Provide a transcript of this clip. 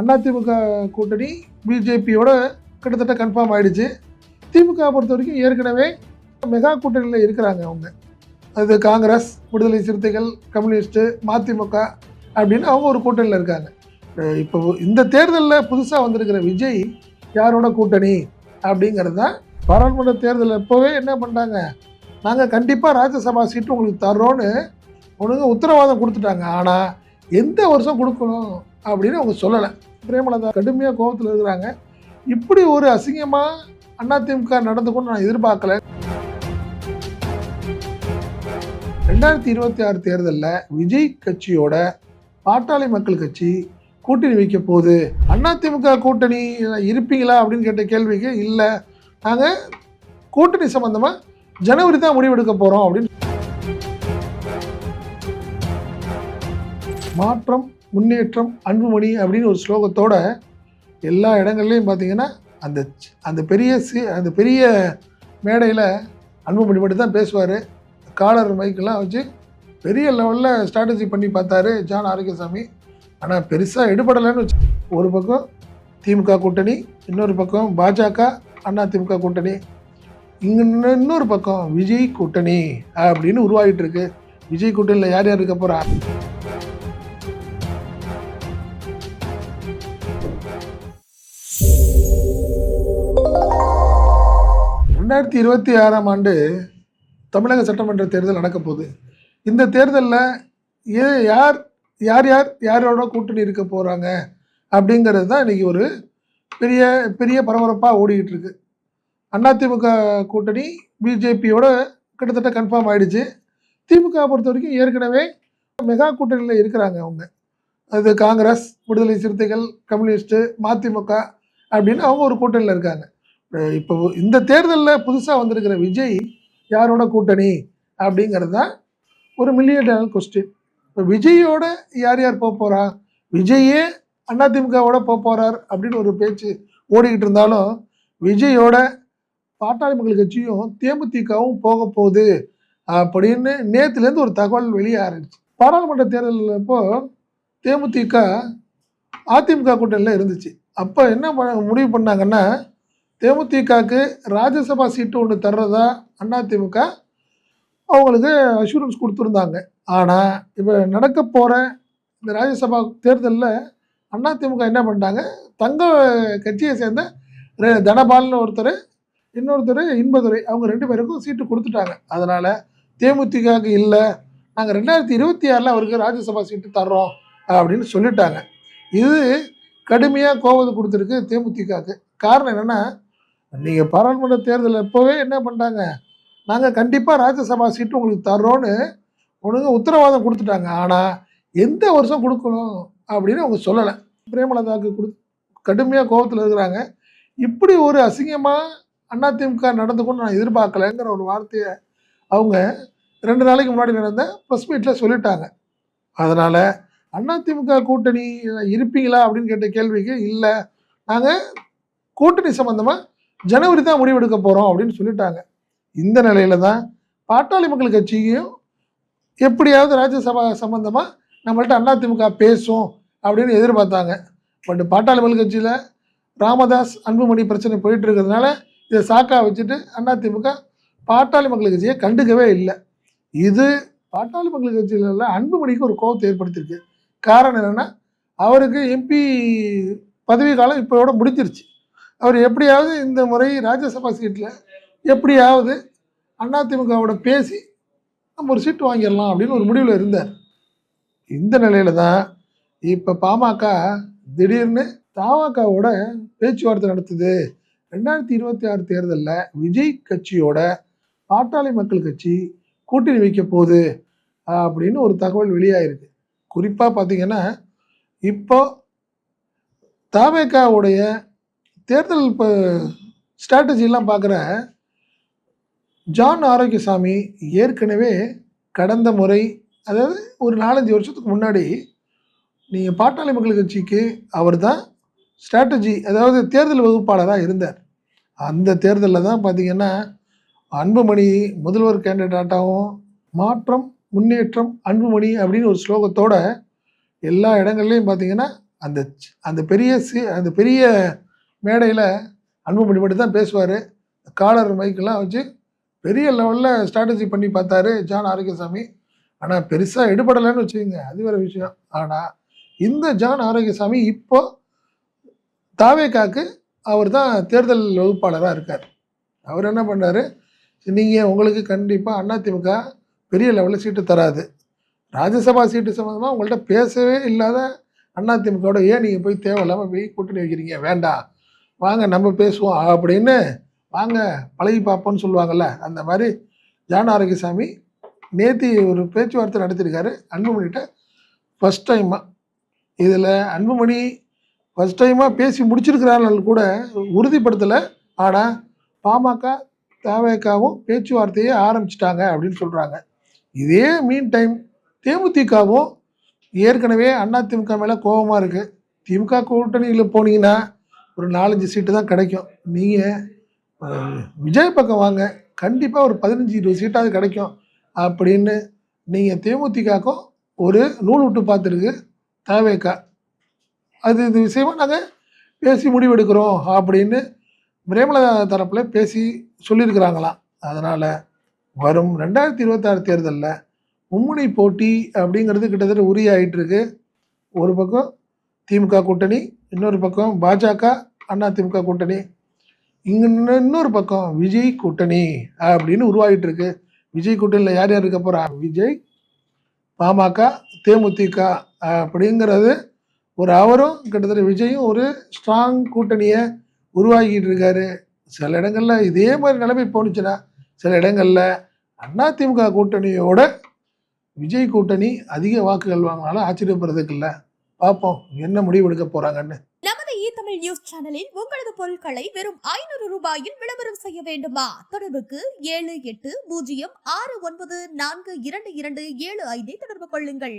அதிமுக கூட்டணி பிஜேபியோட கிட்டத்தட்ட கன்ஃபார்ம் ஆகிடுச்சு திமுக பொறுத்த வரைக்கும் ஏற்கனவே மெகா கூட்டணியில் இருக்கிறாங்க அவங்க. அது காங்கிரஸ் விடுதலை சிறுத்தைகள் கம்யூனிஸ்ட்டு மதிமுக அப்படின்னு அவங்க ஒரு கூட்டணியில் இருக்காங்க. இப்போ இந்த தேர்தலில் புதுசாக வந்திருக்கிற விஜய் யாரோட கூட்டணி அப்படிங்கிறது தான் பாராளுமன்ற தேர்தலில் இப்போவே என்ன பண்ணிட்டாங்க? நாங்கள் கண்டிப்பாக ராஜ்யசபா சீட்டு உங்களுக்கு தர்றோன்னு உனக்கு உத்தரவாதம் கொடுத்துட்டாங்க. ஆனால் எந்த வருஷம் கொடுக்கணும்? அப்படின்னு அவங்க சொல்லலை. பிரேமலதா கடுமையாக கோபத்தில் இருக்கிறாங்க. இப்படி ஒரு அசிங்கமாக அதிமுக நடந்துக்கொண்டு நான் எதிர்பார்க்கல. ரெண்டாயிரத்தி இருபத்தி ஆறு தேர்தலில் விஜய் கட்சியோட பாட்டாளி மக்கள் கட்சி கூட்டணி வைக்க போகுது. அதிமுக கூட்டணி இருப்பீங்களா அப்படின்னு கேட்ட கேள்விக்கு இல்லை. நாங்கள் கூட்டணி சம்மந்தமாக ஜனவரி தான் முடிவெடுக்க போகிறோம் அப்படின்னு. மாற்றம் முன்னேற்றம் அன்புமணி அப்படின்னு ஒரு ஸ்லோகத்தோட எல்லா இடங்கள்லையும் பார்த்தீங்கன்னா அந்த அந்த பெரிய சி அந்த பெரிய மேடையில் அன்புமணி மட்டும் தான் பேசுவார். காலர் மைக்கெல்லாம் வச்சு பெரிய லெவலில் ஸ்ட்ராட்டஜி பண்ணி பார்த்தாரு ஜான் ஆரோக்கியசாமி. ஆனால் பெருசாக எடுபடலைன்னு வச்சு ஒரு பக்கம் திமுக கூட்டணி இன்னொரு பக்கம் பாஜக அண்ணா திமுக கூட்டணி. இங்கே இன்னொரு பக்கம் விஜய் கூட்டணி அப்படின்னு உருவாகிட்டு இருக்கு. விஜய் கூட்டணியில் யார் யார் இருக்க போகிறா ரெண்டாயிரத்தி இருபத்தி ஆறாம் ஆண்டு தமிழக சட்டமன்ற தேர்தல் நடக்க போகுது. இந்த தேர்தலில் ஏ யார் யார் யார் யாரோட கூட்டணி இருக்க போகிறாங்க அப்படிங்கிறது தான் இன்றைக்கி ஒரு பெரிய பெரிய பரபரப்பாக ஓடிக்கிட்டு இருக்கு. அதிமுக கூட்டணி பிஜேபியோட கிட்டத்தட்ட கன்ஃபார்ம் ஆகிடுச்சு திமுக பொறுத்த வரைக்கும் ஏற்கனவே மெகா கூட்டணியில் இருக்கிறாங்க அவங்க. அது காங்கிரஸ் விடுதலை சிறுத்தைகள் கம்யூனிஸ்ட்டு மதிமுக அப்படின்னு அவங்க ஒரு கூட்டணியில் இருக்காங்க. இப்போ இந்த தேர்தலில் புதுசாக வந்திருக்கிற விஜய் யாரோட கூட்டணி அப்படிங்கிறது தான் ஒரு மில்லியன் டாலர் கொஸ்டின் இப்போ விஜயோட யார் யார் போக போகிறா விஜயே அதிமுகவோட போக போகிறார் அப்படின்னு ஒரு பேச்சு ஓடிக்கிட்டு இருந்தாலும் விஜயோட பாட்டாளி மக்கள் கட்சியும் தேமுதிகவும் போக போகுது அப்படின்னு நேற்றுலேருந்து ஒரு தகவல் வெளியே ஆரம்பிச்சு. பாராளுமன்ற தேர்தலில் இப்போ தேமுதிக அதிமுக கூட்டணியில் இருந்துச்சு. அப்போ என்ன முடிவு பண்ணாங்கன்னா தேமுதிகக்கு ராஜ்யசபா சீட்டு ஒன்று தர்றதா அதிமுக அவங்களுக்கு அஷூரன்ஸ் கொடுத்துருந்தாங்க. ஆனால் இப்போ நடக்க போகிற இந்த ராஜ்யசபா தேர்தலில் அதிமுக என்ன பண்ணிட்டாங்க? தங்க கட்சியை சேர்ந்த தனபால்னு ஒருத்தர் இன்னொருத்தர் இன்பதுரை அவங்க ரெண்டு பேருக்கும் சீட்டு கொடுத்துட்டாங்க. அதனால் தேமுதிகக்கு இல்லை நாங்கள் ரெண்டாயிரத்தி இருபத்தி ஆறில் அவருக்கு ராஜ்யசபா சீட்டு தர்றோம் அப்படின்னு சொல்லிட்டாங்க. இது கடுமையாக கோவது கொடுத்துருக்கு தேமுதிகக்கு. காரணம் என்னென்னா நீங்கள் பாராளுமன்ற தேர்தலில் இப்போவே என்ன பண்ணிட்டாங்க நாங்கள் கண்டிப்பாக ராஜ்யசபா சீட்டு உங்களுக்கு தர்றோன்னு ஒழுங்கா உத்தரவாதம் கொடுத்துட்டாங்க. ஆனால் எந்த வருஷம் கொடுக்கணும் அப்படின்னு அவங்க சொல்லலை. பிரேமலதாவுக்கு கொடு கடுமையாக கோபத்தில் இருக்கிறாங்க. இப்படி ஒரு அசிங்கமாக அதிமுக நடந்துக்கொண்டு நான் எதிர்பார்க்கலைங்கிற ஒரு வார்த்தையை அவங்க ரெண்டு நாளைக்கு முன்னாடி நடந்த ப்ரெஸ் மீட்டில் சொல்லிட்டாங்க. அதனால் அதிமுக கூட்டணி இருப்பீங்களா? அப்படின்னு கேட்ட கேள்விக்கு இல்லை. நாங்கள் கூட்டணி சம்மந்தமாக ஜனவரி தான் முடிவெடுக்க போகிறோம் அப்படின்னு சொல்லிட்டாங்க. இந்த நிலையில தான் பாட்டாளி மக்கள் கட்சியும் எப்படியாவது ராஜ்யசபா சம்மந்தமாக நம்மள்ட்ட அதிமுக பேசும் அப்படின்னு எதிர்பார்த்தாங்க. பட் பாட்டாளி மக்கள் கட்சியில் ராமதாஸ் அன்புமணி பிரச்சனை போயிட்டு இருக்கிறதுனால இதை சாக்கா வச்சுட்டு அதிமுக பாட்டாளி மக்கள் கட்சியை கண்டுக்கவே இல்லை. இது பாட்டாளி மக்கள் கட்சியில அன்புமணிக்கு ஒரு கோபத்தை ஏற்படுத்தியிருக்கு. காரணம் என்னென்னா அவருக்கு எம்பி பதவி காலம் இப்போயோட முடிஞ்சிருச்சு. அவர் எப்படியாவது இந்த முறை ராஜ்யசபா சீட்டில் எப்படியாவது அதிமுகவோட பேசி நம்ம ஒரு சீட்டு வாங்கிடலாம் அப்படின்னு ஒரு முடிவில் இருந்தார். இந்த நிலையில் தான் இப்போ பாமக திடீர்னு தமாகவோட பேச்சுவார்த்தை நடத்துது. ரெண்டாயிரத்தி இருபத்தி ஆறு தேர்தலில் விஜய் கட்சியோட பாட்டாளி மக்கள் கட்சி கூட்டணி வைக்க போகுது அப்படின்னு ஒரு தகவல் வெளியாயிருக்கு. குறிப்பாக பார்த்தீங்கன்னா இப்போ தாவேக்காவுடைய தேர்தல் இப்போ ஸ்ட்ராட்டஜிலாம் பார்க்குற ஜான் ஆரோக்கியசாமி ஏற்கனவே கடந்த முறை அதாவது ஒரு நாலஞ்சு வருஷத்துக்கு முன்னாடி நீங்கள் பாட்டாளி மக்கள் கட்சிக்கு அவர் தான் ஸ்ட்ராட்டஜி அதாவது தேர்தல் வகுப்பாளராக இருந்தார். அந்த தேர்தலில் தான் பார்த்தீங்கன்னா அன்புமணி முதல்வர் கேண்டிடேட்டாகவும் மாற்றம் முன்னேற்றம் அன்புமணி அப்படின்னு ஒரு ஸ்லோகத்தோட எல்லா இடங்கள்லையும் பார்த்திங்கன்னா அந்த அந்த பெரிய சி அந்த பெரிய மேடையில் அன்புமணி மட்டும் தான் பேசுவார். காலர் மைக்கெல்லாம் வச்சு பெரிய லெவலில் ஸ்ட்ராட்டஜி பண்ணி பார்த்தாரு ஜான் ஆரோக்கியசாமி. ஆனால் பெருசாக எடுபடலைன்னு வச்சுக்கோங்க அது வேறு விஷயம். ஆனால் இந்த ஜான் ஆரோக்கியசாமி இப்போது தாவேக்காக்கு அவர் தான் தேர்தல் வகுப்பாளராக இருக்கார். அவர் என்ன பண்ணாரு? நீங்கள் உங்களுக்கு கண்டிப்பாக அதிமுக பெரிய லெவலில் சீட்டு தராது. ராஜ்யசபா சீட்டு சம்மந்தமாக உங்கள்கிட்ட பேசவே இல்லாத அதிமுகவோட ஏன் நீங்கள் போய் தேவையில்லாமல் போய் கூட்டணி வைக்கிறீங்க? வேண்டாம். வாங்க நம்ம பேசுவோம் அப்படின்னு வாங்க பழகி பார்ப்போம்னு சொல்லுவாங்கல்ல அந்த மாதிரி ஜான் ஆரோக்கியசாமி நேத்தி ஒரு பேச்சுவார்த்தை நடத்தியிருக்காரு. அன்புமணிகிட்ட ஃபஸ்ட் டைமாக இதில் அன்புமணி ஃபஸ்ட் டைமாக பேசி முடிச்சிருக்கிறார்கள் கூட உறுதிப்படுத்தலை. ஆனால் பாமக தேவைக்காவும் பேச்சுவார்த்தையே ஆரம்பிச்சிட்டாங்க அப்படின்னு சொல்கிறாங்க இதே மீன் டைம் தேமுதிகவும் ஏற்கனவே அதிமுக மேலே கோபமாக இருக்குது திமுக கூட்டணியில் போனீங்கன்னா ஒரு நாலஞ்சு சீட்டு தான் கிடைக்கும். நீங்கள் விஜய் பக்கம் வாங்க. கண்டிப்பாக ஒரு பதினஞ்சு இருபது சீட்டாவது கிடைக்கும். அப்படின்னு நீங்கள் தேமுதிகக்கும் ஒரு நூல் விட்டு பார்த்துருக்கு தேவைக்கா. அது இது விஷயமா நாங்கள் பேசி முடிவெடுக்கிறோம் அப்படின்னு பிரேமலதா தரப்பில் பேசி சொல்லியிருக்கிறாங்களாம். அதனால் வரும் ரெண்டாயிரத்தி இருபத்தாறு தேர்தலில் மும்முனை போட்டி அப்படிங்கிறது கிட்டத்தட்ட உரிய ஆயிட்டிருக்கு ஒரு பக்கம் திமுக கூட்டணி இன்னொரு பக்கம் பாஜக அண்ணா திமுக கூட்டணி இங்கே இன்னொரு பக்கம் விஜய் கூட்டணி அப்படின்னு உருவாகிட்டு இருக்கு. விஜய் கூட்டணியில் யார் யார் இருக்க போகிறா விஜய் பாமக தேமுதிக அப்படிங்கிறது ஒரு அவரும் கிட்டத்தட்ட விஜயும் ஒரு ஸ்ட்ராங் கூட்டணியை உருவாக்கிட்டு இருக்காரு. சில இடங்களில் இதே மாதிரி நிலைமை போணுச்சுன்னா சில இடங்கள்ல அதிமுக கூட்டணியோட விஜய் கூட்டணி அதிக வாக்குகள் வாங்கினாலும் ஆச்சரியப்படுறதுக்கு இல்லை. பார்ப்போம் என்ன முடிவு எடுக்க போறாங்கன்னு. நமது இ தமிழ் நியூஸ் சேனலில் உங்களது பொருட்களை வெறும் ஐநூறு ரூபாயில் விளம்பரம் செய்ய வேண்டுமா? தொடர்புக்கு ஏழு எட்டு பூஜ்ஜியம் ஆறு ஒன்பது நான்கு இரண்டு இரண்டு ஏழு ஐந்தை தொடர்பு கொள்ளுங்கள்.